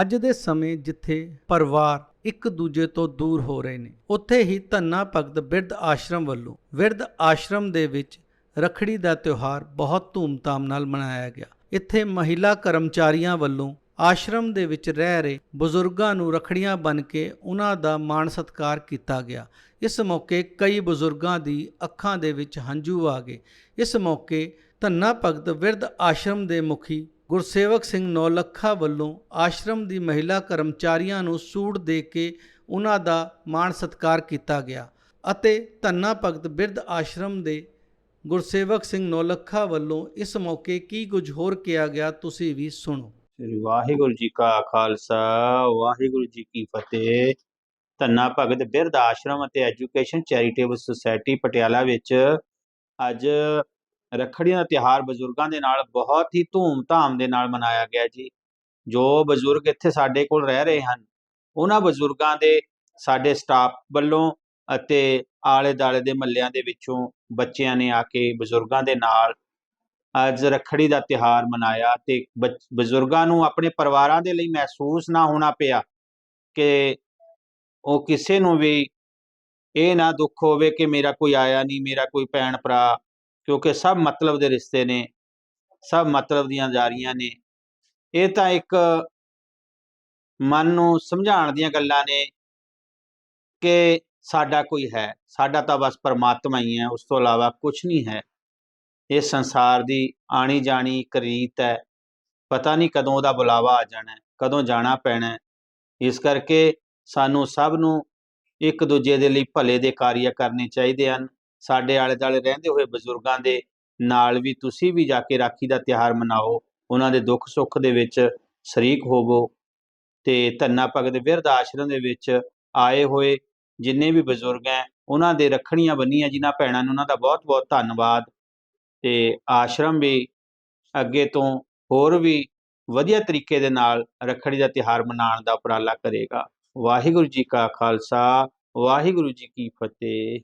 ਅੱਜ ਦੇ ਸਮੇਂ ਜਿੱਥੇ ਪਰਿਵਾਰ ਇੱਕ ਦੂਜੇ ਤੋਂ ਦੂਰ ਹੋ ਰਹੇ ਨੇ, ਉੱਥੇ ਹੀ ਧੰਨਾ ਭਗਤ ਬਿਰਧ ਆਸ਼ਰਮ ਵੱਲੋਂ ਬਿਰਧ ਆਸ਼ਰਮ ਦੇ ਵਿੱਚ ਰਖੜੀ ਦਾ ਤਿਉਹਾਰ ਬਹੁਤ ਧੂਮਧਾਮ ਨਾਲ ਮਨਾਇਆ ਗਿਆ। ਇੱਥੇ ਮਹਿਲਾ ਕਰਮਚਾਰੀਆਂ ਵੱਲੋਂ ਆਸ਼ਰਮ ਦੇ ਵਿੱਚ ਰਹਿ ਰਹੇ ਬਜ਼ੁਰਗਾਂ ਨੂੰ ਰਖੜੀਆਂ ਬਨ ਕੇ ਉਹਨਾਂ ਦਾ ਮਾਣ ਸਤਿਕਾਰ ਕੀਤਾ ਗਿਆ। ਇਸ ਮੌਕੇ ਕਈ ਬਜ਼ੁਰਗਾਂ ਦੀ ਅੱਖਾਂ ਦੇ ਵਿੱਚ ਹੰਝੂ ਆ ਗਏ। ਇਸ ਮੌਕੇ ਧੰਨਾ ਭਗਤ ਬਿਰਧ ਆਸ਼ਰਮ ਦੇ ਮੁਖੀ ਗੁਰਸੇਵਕ ਸਿੰਘ ਨੌਲੱਖਾ ਵੱਲੋਂ ਆਸ਼ਰਮ ਦੀ ਮਹਿਲਾ ਕਰਮਚਾਰੀਆਂ ਨੂੰ ਸੂਟ ਦੇ ਕੇ ਉਹਨਾਂ ਦਾ ਮਾਣ ਸਤਿਕਾਰ ਕੀਤਾ ਗਿਆ ਅਤੇ ਧੰਨਾ ਭਗਤ ਬਿਰਧ ਆਸ਼ਰਮ ਦੇ ਗੁਰਸੇਵਕ ਸਿੰਘ ਨੌਲੱਖਾ ਵੱਲੋਂ ਇਸ ਮੌਕੇ ਕੀ ਕੁਝ ਹੋਰ ਕਿਹਾ ਗਿਆ, ਤੁਸੀਂ ਵੀ ਸੁਣੋ। ਸ੍ਰੀ ਵਾਹਿਗੁਰੂ ਜੀ ਕਾ ਖਾਲਸਾ, ਵਾਹਿਗੁਰੂ ਜੀ ਕੀ ਫਤਿਹ। ਧੰਨਾ ਭਗਤ ਬਿਰਧ ਆਸ਼ਰਮ ਅਤੇ ਐਜੂਕੇਸ਼ਨ ਚੈਰੀਟੇਬਲ ਸੁਸਾਇਟੀ ਪਟਿਆਲਾ ਵਿੱਚ ਅੱਜ ਰੱਖੜੀ ਦਾ ਤਿਹਾਰ ਬਜ਼ੁਰਗਾਂ ਦੇ ਨਾਲ ਬਹੁਤ ਹੀ ਧੂਮ-ਧਾਮ ਦੇ ਨਾਲ ਮਨਾਇਆ ਗਿਆ ਜੀ। ਜੋ ਬਜ਼ੁਰਗ ਇੱਥੇ ਸਾਡੇ ਕੋਲ ਰਹਿ ਰਹੇ ਹਨ, ਉਹਨਾਂ ਬਜ਼ੁਰਗਾਂ ਦੇ ਸਾਡੇ ਸਟਾਫ ਵੱਲੋਂ ਅਤੇ ਆਲੇ-ਦਾਲੇ ਦੇ ਮੱਲਿਆਂ ਦੇ ਵਿੱਚੋਂ ਬੱਚਿਆਂ ਨੇ ਆ ਕੇ ਬਜ਼ੁਰਗਾਂ ਦੇ ਨਾਲ ਅੱਜ ਰੱਖੜੀ ਦਾ ਤਿਹਾਰ ਮਨਾਇਆ ਤੇ ਬਚ- ਬਜ਼ੁਰਗਾਂ ਨੂੰ ਆਪਣੇ ਪਰਿਵਾਰਾਂ ਦੇ ਲਈ ਮਹਿਸੂਸ ਨਾ ਹੋਣਾ ਪਿਆ ਕਿ ਉਹ ਕਿਸੇ ਨੂੰ ਵੀ ਇਹ ਨਾ ਦੁੱਖ ਹੋਵੇ ਕਿ ਮੇਰਾ ਕੋਈ ਆਇਆ ਨਹੀਂ, ਮੇਰਾ ਕੋਈ ਭੈਣ ਭਰਾ ਕਿਉਂਕਿ ਸਭ ਮਤਲਬ ਦੇ ਰਿਸ਼ਤੇ ਨੇ, ਸਭ ਮਤਲਬ ਦੀਆਂ ਜਾਰੀਆਂ ਨੇ। ਇਹ ਤਾਂ ਇੱਕ ਮਨ ਨੂੰ ਸਮਝਾਉਣ ਦੀਆਂ ਗੱਲਾਂ ਨੇ ਕਿ ਸਾਡਾ ਕੋਈ ਹੈ, ਸਾਡਾ ਤਾਂ ਬਸ ਪਰਮਾਤਮਾ ਹੀ ਹੈ, ਉਸ ਤੋਂ ਇਲਾਵਾ ਕੁਝ ਨਹੀਂ ਹੈ। ਇਹ ਸੰਸਾਰ ਦੀ ਆਣੀ ਜਾਣੀ ਇੱਕ ਰੀਤ ਹੈ। ਪਤਾ ਨਹੀਂ ਕਦੋਂ ਉਹਦਾ ਬੁਲਾਵਾ ਆ ਜਾਣਾ ਕਦੋਂ ਜਾਣਾ ਪੈਣਾ ਇਸ ਕਰਕੇ ਸਾਨੂੰ ਸਭ ਨੂੰ ਇੱਕ ਦੂਜੇ ਦੇ ਲਈ ਭਲੇ ਦੇ ਕਾਰਜ ਕਰਨੇ ਚਾਹੀਦੇ ਹਨ। ਸਾਡੇ ਆਲੇ ਦੁਆਲੇ ਰਹਿੰਦੇ ਹੋਏ ਬਜ਼ੁਰਗਾਂ ਦੇ ਨਾਲ ਵੀ ਤੁਸੀਂ ਵੀ ਜਾ ਕੇ ਰਾਖੀ ਦਾ ਤਿਉਹਾਰ ਮਨਾਓ, ਉਹਨਾਂ ਦੇ ਦੁੱਖ ਸੁੱਖ ਦੇ ਵਿੱਚ ਸ਼ਰੀਕ ਹੋਵੋ ਤੇ ਧੰਨਾ ਭਗਤ ਵਿਰਧ ਆਸ਼ਰਮ ਦੇ ਵਿੱਚ ਆਏ ਹੋਏ ਜਿੰਨੇ ਵੀ ਬਜ਼ੁਰਗ ਹੈ, ਉਹਨਾਂ ਦੇ ਰੱਖੜੀਆਂ ਬੰਨੀਆਂ ਜਿਨ੍ਹਾਂ ਭੈਣਾਂ ਨੂੰ ਉਹਨਾਂ ਦਾ ਬਹੁਤ ਬਹੁਤ ਧੰਨਵਾਦ ਤੇ ਆਸ਼ਰਮ ਵੀ ਅੱਗੇ ਤੋਂ ਹੋਰ ਵੀ ਵਧੀਆ ਤਰੀਕੇ ਦੇ ਨਾਲ ਰੱਖੜੀ ਦਾ ਤਿਹਾਰ ਮਨਾਉਣ ਦਾ ਉਪਰਾਲਾ ਕਰੇਗਾ। ਵਾਹਿਗੁਰੂ ਜੀ ਕਾ ਖਾਲਸਾ, ਵਾਹਿਗੁਰੂ ਜੀ ਕੀ ਫਤਿਹ।